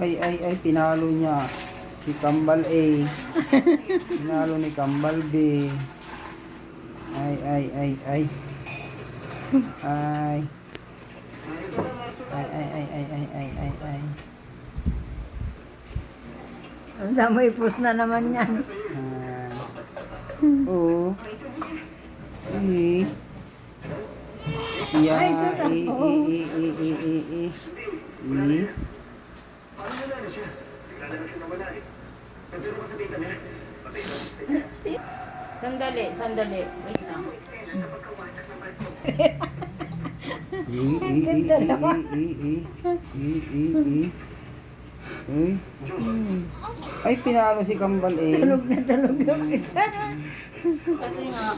Ay, ay, ay, pinalo niya. Si Kambal A. Pinalo ni Kambal B. Ay, ay, ay, ay. Ay. Ay, ay, ay, ay, ay, ay, ay, ay. Ang dami ipos na naman yan. Ay. Oo. Si. Ya, Ay, ito i, i, ako. i, siya. Bigla naman siya nawala eh. Nandun ako sa tita niya. Patay na. Sandali, sandali. Wait lang. Ang ganda naman. Ay, pinalo si Kambal eh. Tulog na tulog yung isa. Kasi nga,